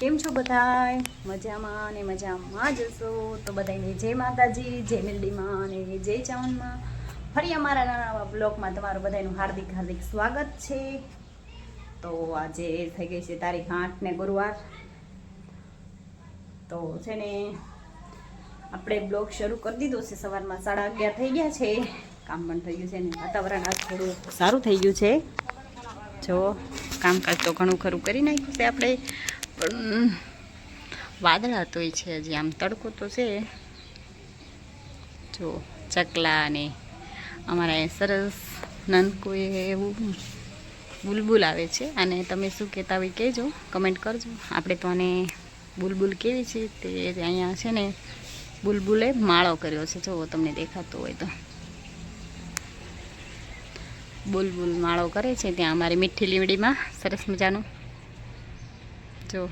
કેમ છો બધા મજામાં અને મજામાં જશો તો બધાને જય માતાજી, જય મેલડીમાં અને જય ચાવનમાં. ફરી અમારા નાના બ્લોગમાં તમારું બધાનું હાર્દિક હાર્દિક સ્વાગત છે. તો આજે થઈ ગઈ છે તારીખ આઠ ને ગુરુવાર. તો છે ને, આપણે બ્લોગ શરૂ કરી દીધો છે. સવારમાં સાડા અગિયાર થઈ ગયા છે. કામ પણ થઈ ગયું છે ને, વાતાવરણ આજ થોડું સારું થઈ ગયું છે. જો કામકાજ તો ઘણું ખરું કરી નાખ્યું છે આપણે. પણ વાદળા તોય છે હજી. આમ તડકો તો છે. જો, ચકલા અને અમારા સરસ નાનકું એવું બુલબુલ આવે છે. અને તમે શું કહેતા હોય કહેજો. કમેન્ટ કરજો. આપણે તો આને બુલબુલ કેવી છે તે અહીંયા છે ને બુલબુલે માળો કર્યો છે. જો, તમને દેખાતો હોય તો. બુલબુલ માળો કરે છે. ત્યાં અમારી મીઠી લીમડીમાં સરસ મજાનું જો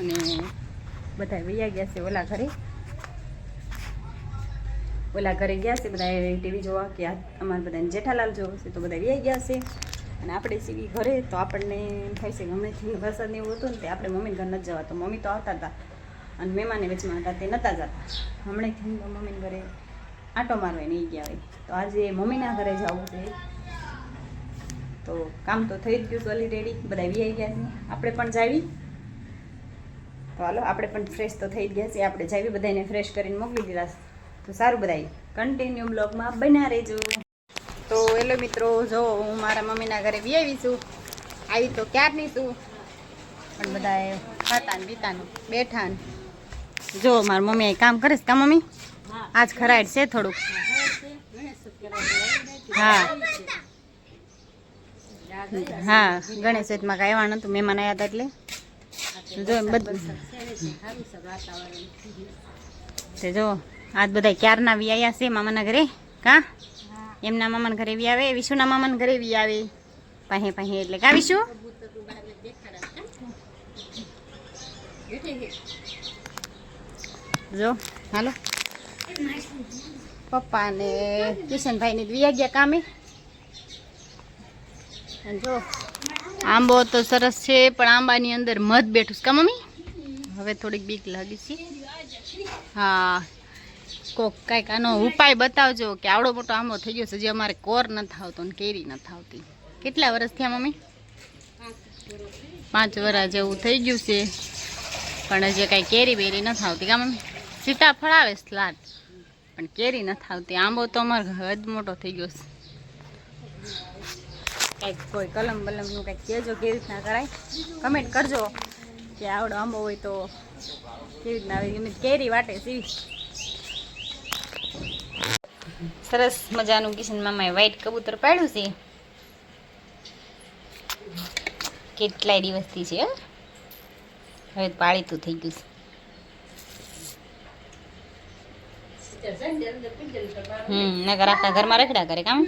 અને બધા વૈયા ગયા છે ઓલા ઘરે. ઓલા ઘરે ગયા છે બધા ટીવી જોવા કે અમારે બધાને જેઠાલાલ જોવો છે તો બધા વૈયા ગયા છે. અને આપણે સીવી ઘરે તો આપણને થાય છે કે હમણાંથી વરસાદ ને એવું હતું ને તે આપણે મમ્મીને ઘર નથી જવા. તો મમ્મી તો આવતા હતા. અને મહેમાને વચમાં હતા, તે નહોતા જતા. હમણાં મમ્મીને ઘરે આંટો મારવા નહીં ગયા હોય. તો આજે મમ્મીના ઘરે જવું છે. તો કામ તો થઈ જ ગયું સોલી રેડી બધા આવી ગયા છે. આપણે પણ જાવી. તો હાલો આપણે પણ ફ્રેશ તો થઈ જ ગયા છે. આપણે જાવી બધાને ફ્રેશ કરીને મોકલી દીધા તો સારું બધાય કન્ટિન્યુ બ્લોગમાં બન્યા રહેજો. તો એલો મિત્રો જો હું મારા મમ્મીના ઘરે બી આવી છું. આવી તો ક્યારની છું? પણ બધા ખાતા ને પીતા ને બેઠા ને. જો મારી મમ્મી કામ કરે છે કા મમ્મી? આજ ખરાડ છે થોડુંક. હા. હા, ગણેશ ચતુર્થમાં કાંઈ આવ્યા નહોતું, મહેમાન આવ્યા હતા એટલે. જો બધું. તે જો, આજ બધા ક્યારના વી આવ્યા છે? મામાના ઘરે? કા? એમના મામાના ઘરે વી આવે? વિશુના મામાના ઘરે વી આવે? પાહે પાહે, એટલે કા વિશુ? જો, હાલો. પપ્પા ને કિશનભાઈ ને વી ગયા કામે. જો આંબો તો સરસ છે, પણ આંબાની અંદર મધ બેઠું છે. મમ્મી? હવે થોડીક બીક લાગી છે. હા. કોક કાંઈક આનો ઉપાય બતાવજો કે આવડો મોટો આંબો થઈ ગયો છે, હજી અમારે કોર નથી આવતો ને કેરી નથી આવતી કેટલા વર્ષ થયા મમ્મી? પાંચ વર્ષ જેવું થઈ ગયું છે. પણ હજી કાંઈ કેરી બેરી નથી આવતી કા મમ્મી? સીતાફળ આવે સ્લાટ પણ કેરી નથી આવતી આંબો તો અમારો હદ મોટો થઈ ગયો છે. કંઈક કોઈ કલમ બલમનું કંઈક કહેજો કેવી રીતના કરાય. કમેન્ટ કરજો કે આવડો આંબો હોય તો કેવી રીતના કેરી વાટે સીવી સરસ મજાનું કિશન મામાએ વ્હાઈટ કબૂતર પાડ્યું છે. કેટલાય દિવસથી છે. હવે પાળીતું થઈ ગયું છે. હમ નગર આખા ઘરમાં રખડા કરે કામ.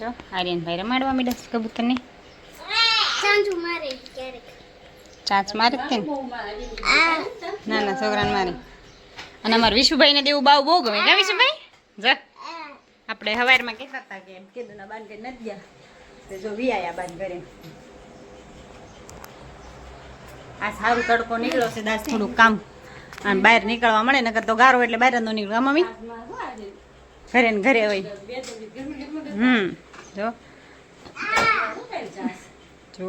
જો આર્યનભાઈ રમાડવા મીડા છે કબૂતરને? ચાંચ મારે જ તે ને ના છોકરાને મારે. અને અમારે વિશુભાઈને દેવું બાવ બહુ ગમે કા વિશુભાઈ. જા. આપણે હવારમાં કહેતા હતા કે કીધું ના બાન કરી નથી ગયા. તો જો વિયાયા બાન કરે આ સારું તડકો નીકળ્યો છે દાસ થોડું કામ. અને બહાર નીકળવા મળે નકર તો ગારો એટલે બહાર નો નીકળવા નીકળે મમ્મી? ઘરે ને ઘરે હોય. હમ. જો. જો.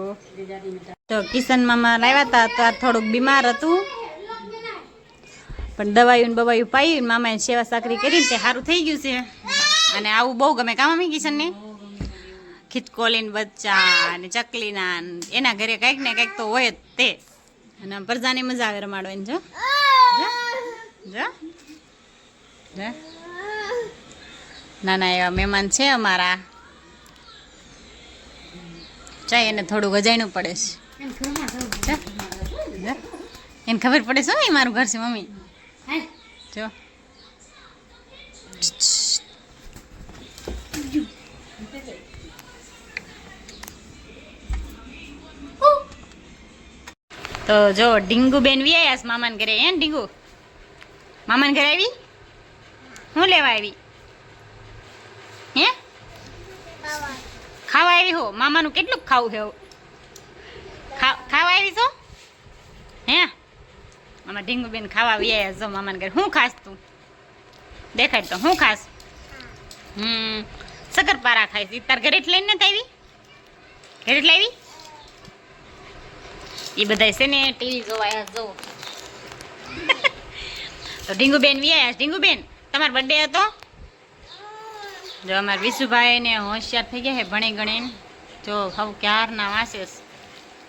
તો કિશન મામા લાવ્યા હતા તો થોડુંક બીમાર હતું. પણ દવાયું બવાયું પાયું મામાએ સેવા સાકરી કરીને તે સારું થઈ ગયું છે. અને આવું બહુ ગમે કામ અમે કિશનને? ખીચકોલીન બચ્ચા ને ચકલીના એના ઘરે કંઈક ને કંઈક તો હોય જ તે. અને પ્રજાની મજા આવે રમાડવાની જો. નાના એવા મહેમાન છે અમારા. ચાય એને થોડું ગજાયણું પડે છે. એને ખબર પડે. છે મારું ઘર છે મમ્મી. જો. તો જો ડીંગુ બેન વી છે મામાને ઘરે હે ડીંગુ? મામાને ઘરે આવી? હું લેવા આવી? હે? ખાવા આવી હો? મામાનું કેટલું ખાવું છે ખાવા આવી છો? હે? આમાં ઢીંગુબેન ખાવા આવ્યા જો મામાને ઘરે. શું ખાસ તું? દેખાય તો શું ખાસ? હમ શક્કરપારા ખાઈશ તાર ઘરે લઈને નથી આવી? ઘરે લાવી? એ બધા છે ને ટીવી જોવા જો તો ઢીંગુબેન વ્યાયા ઢીંગુબેન, તમારો બર્થડે હતો? જો અમારા વિશુભાઈને હોશિયાર થઈ ગયા છે ભણી ગણીને. જો હવે ક્યારના વાંચે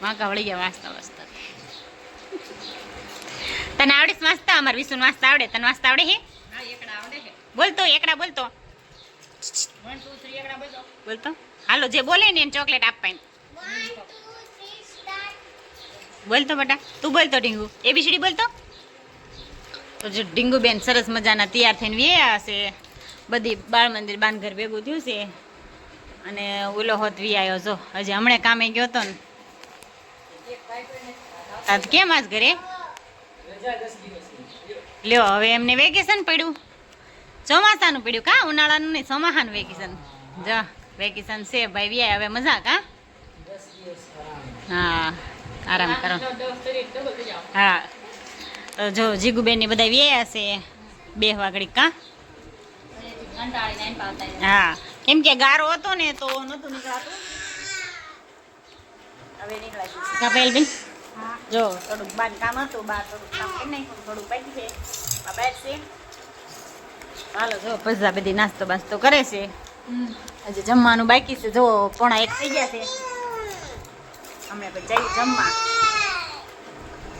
વાંકા વળી ગયા વાંચતા વાંચતા તને આવડે છે વાંચતા અમારા વિશુને વાંચતા આવડે? તને વાંચતા આવડે હે બોલતો એકડા બોલતો બોલતો હાલો જે બોલે ને એને ચોકલેટ આપવા બોલતો બેટા. તું બોલતો ઢીંગુ. એબીસીડી બોલતો તો જો ઢીંગુબેન સરસ મજાના તૈયાર થઈને વ્યા હશે. બધી બાળ મંદિર બાંધઘર ભેગું થયું છે. અને ઓલો હોત વી આવ્યો જો, હજી હમણે કામે ગયો તો ને. આજ કેમ આજ ઘરે? લ્યો, હવે એમને વેકેશન પડ્યું. ચોમાસાનું પડ્યું કા? ઉનાળાનું નહીં, ચોમાસાનું વેકેશન જા વેકેશન છે ભાઈ વ્યાય હવે મજા કા હા? આરામ કરો. હા. તો જો જીગુબેનની બધા વ્યાયા છે બે વાગડી કા હા. કેમ કે ગારો હતો ને તો નતું નીકળાતું. હવે નીકળાય કા જો. થોડુંક બાર કામ હતું બાર થોડુંક કામ કરી નાખ્યું થોડુંક બાકી છે. આ છે. હાલો જો પૈસા બધી નાસ્તો બાસ્તો કરે છે. હજી જમવાનું બાકી છે. જો પોણા એક થઈ ગયા છે. અમે જઈએ જમવા.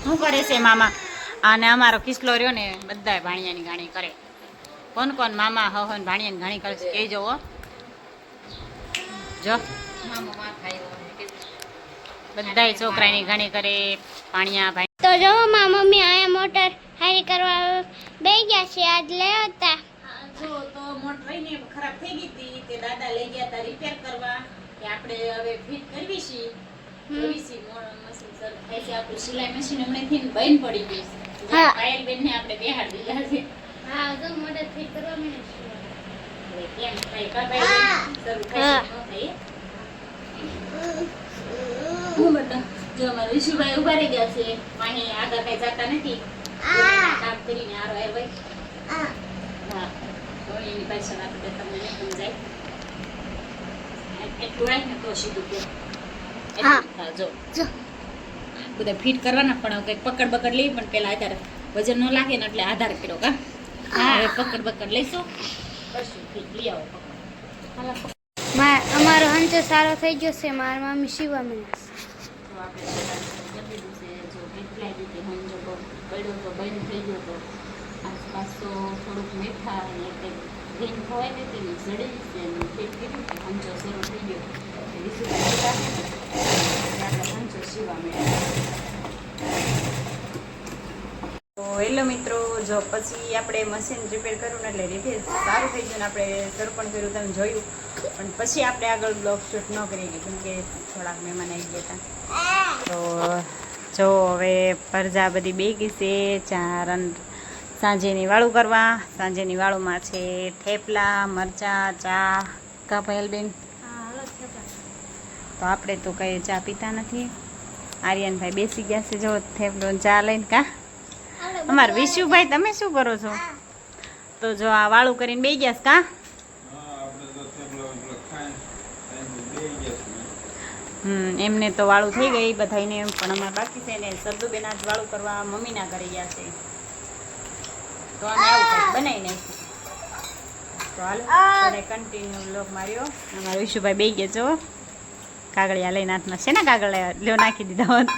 શું કરે છે મામા? અને અમારો કિસલો રહ્યો ને બધાય ભાણિયાની ગાણી કરે. કોણ કોણ મામા હવ હવ ભાણિયાની ઘણી કરશે કે જોવો જો. બધાય છોકરાની ઘણી કરે પાણીયા ભાઈ તો જો મા મમ્મી આયા મોટર હારી કરવા બે ગયા છે આજ લે હતા જો તો મોટર ને ખરાબ થઈ ગઈ હતી તે દાદા લઈ ગયા હતા રિપેર કરવા. કે આપણે હવે ફિટ કરવી છે મશીન સર થાય છે. આપણું સિલાઈ મશીન હમણાંથી બંધ પડી ગઈ છે. પાયલ બેન ને આપણે બેહાડી દીધા છે. હા જો મોટર ફિટ કરવા મને કેમ થાય? કા પાયલ બેન? શરૂ થાય છે, ન થાય એ? હું બધા જો અમારા વિશુભાઈ ઊભા રહી ગયા છે વાહે આગળ કઈ જતા નથી. કામ કરીને આરો આર ભાઈ હા. તો એની પાછળ આપણે તમને નહીં સમજાય. એટલું રાખ ને તો સીધું કે જો. જો. બધા ફિટ કરવાના પણ કંઈક પકડ બકડ લઈ પણ પેલા આધાર વજન ન લાગે ને એટલે આધાર કર્યો કા. હવે પકડ બકડ લઈશું. લઈ આવો પકડ. અમારો હંચો સારો થઈ ગયો છે મારા મમ્મી શિવા મને થોડુંક મીઠા કંઈક ગ્રીન ખવાય ને તેની જડી છે ફિટ કર્યું કે હંચો શરૂ થઈ ગયો. એટલે હતા આપણે હંચો સીવા મળ્યા. તો હેલો મિત્રો જો પછી આપણે મશીન રિપેર કર્યું ને એટલે રિપેર સારું થઈ ગયું ને આપણે તરપણ કર્યું તમે જોયું. પણ પછી આપણે આગળ બ્લોગ શૂટ ન કરી કેમ કે થોડાક મહેમાન આવી ગયા હતા. તો જો હવે પરજા બધી બેગી છે ચાર સાંજેની વાળું કરવા. સાંજેની વાળુમાં છે થેપલા મરચાં ચા. કા બેન તો આપણે તો કંઈ ચા પીતા નથી. આર્યનભાઈ બેસી ગયા છે જો થેપલો ચા લઈને કા? અમારા વિશુભાઈ તમે શું કરો છો? તો જો આ વાળું કરીને બે ગયા કા? એમને તો વાળું થઈ ગઈ બધાને પણ અમારે બાકી છે ને સરદુબેન આજ વાળું કરવા મમ્મીના ઘરે ગયા છે. તો અમે આવું કંઈક બનાવી નાખ્યું તો હાલો આપણે કન્ટિન્યુ લોક માર્યો. અમારા વિશુભાઈ બે ગયા છો કાગળિયા લઈને હાથમાં છે ને કાગળિયા? લ્યો નાખી દીધા હોત.